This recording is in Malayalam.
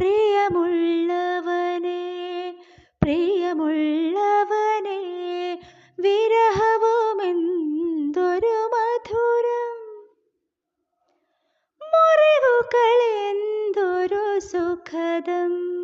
പ്രിയമുള്ളവനെ പ്രിയമുള്ളവനെ വിരഹവുമെന്തൊരു മധുരം. മുറിവുകളെന്തൊരു സുഖദം.